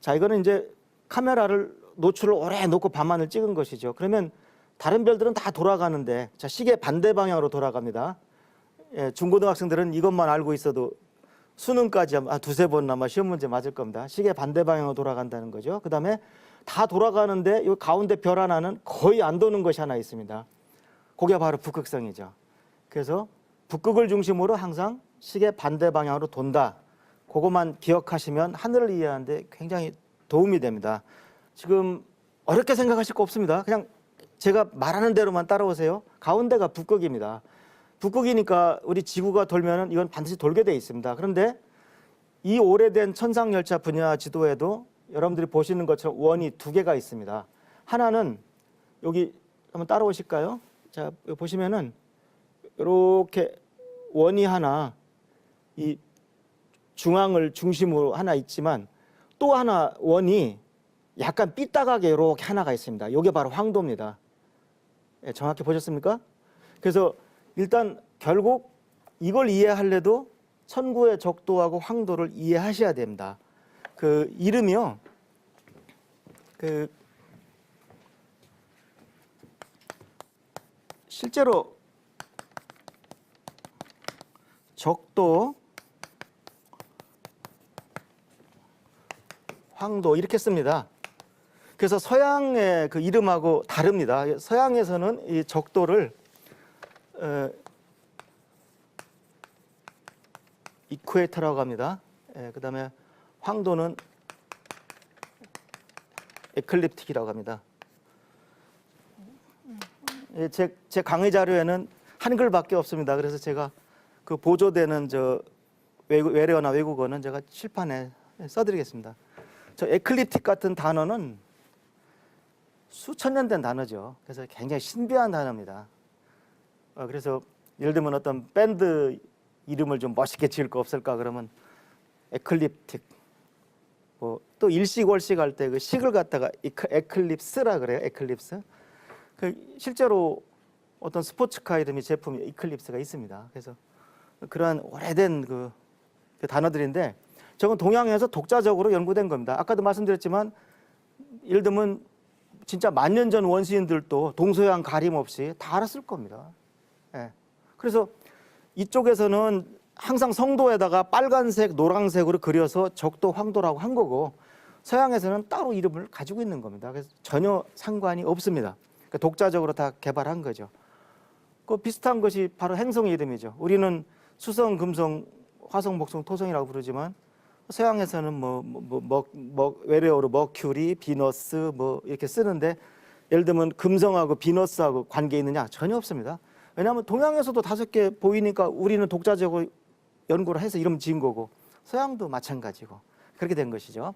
자, 이거는 이제 카메라를 노출을 오래 놓고 밤하늘 찍은 것이죠. 그러면 다른 별들은 다 돌아가는데 자, 시계 반대 방향으로 돌아갑니다. 예, 중고등학생들은 이것만 알고 있어도 수능까지 아, 두세 번 아마 시험 문제 맞을 겁니다. 시계 반대 방향으로 돌아간다는 거죠. 그 다음에 다 돌아가는데 이 가운데 별 하나는 거의 안 도는 것이 하나 있습니다. 그게 바로 북극성이죠. 그래서 북극을 중심으로 항상 시계 반대 방향으로 돈다. 그것만 기억하시면 하늘을 이해하는데 굉장히 도움이 됩니다. 지금 어렵게 생각하실 거 없습니다. 그냥 제가 말하는 대로만 따라오세요. 가운데가 북극입니다. 북극이니까 우리 지구가 돌면은 이건 반드시 돌게 돼 있습니다. 그런데 이 오래된 천상 열차 분야 지도에도 여러분들이 보시는 것처럼 원이 두 개가 있습니다. 하나는 여기 한번 따라오실까요? 자, 보시면은 이렇게 원이 하나 이 중앙을 중심으로 하나 있지만 또 하나 원이 약간 삐딱하게 이렇게 하나가 있습니다. 이게 바로 황도입니다. 예, 정확히 보셨습니까? 그래서 일단 결국 이걸 이해하려도 천구의 적도하고 황도를 이해하셔야 됩니다. 그 이름이요. 그 실제로 적도 황도 이렇게 씁니다. 그래서 서양의 그 이름하고 다릅니다. 서양에서는 이 적도를 어, 이쿠에이터라고 합니다. 예, 그다음에 황도는 에클립틱이라고 합니다. 예, 제, 제 강의 자료에는 한글밖에 없습니다. 그래서 제가 그 보조되는 저 외국, 외래어나 외국어는 제가 칠판에 써드리겠습니다. 저 에클립틱 같은 단어는 수천 년 된 단어죠. 그래서 굉장히 신비한 단어입니다. 어, 그래서 예를 들면 어떤 밴드 이름을 좀 멋있게 지을 거 없을까 그러면 에클립틱 뭐 또 일식월식 할 때 그 식을 갖다가 에클립스라 그래요. 에클립스. 그 실제로 어떤 스포츠카 이름이 제품이 이클립스가 있습니다. 그래서 그러한 오래된 그, 그 단어들인데 저건 동양에서 독자적으로 연구된 겁니다. 아까도 말씀드렸지만 예를 들면 진짜 만 년 전 원시인들도 동서양 가림 없이 다 알았을 겁니다. 예. 그래서 이쪽에서는 항상 성도에다가 빨간색, 노란색으로 그려서 적도 황도라고 한 거고 서양에서는 따로 이름을 가지고 있는 겁니다. 그래서 전혀 상관이 없습니다. 그러니까 독자적으로 다 개발한 거죠. 그 비슷한 것이 바로 행성의 이름이죠. 우리는 수성, 금성, 화성, 목성, 토성이라고 부르지만 서양에서는 뭐, 뭐, 뭐, 뭐, 뭐 외래어로 머큐리, 비너스 뭐 이렇게 쓰는데 예를 들면 금성하고 비너스하고 관계 있느냐 전혀 없습니다. 왜냐하면 동양에서도 다섯 개 보이니까 우리는 독자적으로 연구를 해서 이름 지은 거고 서양도 마찬가지고 그렇게 된 것이죠.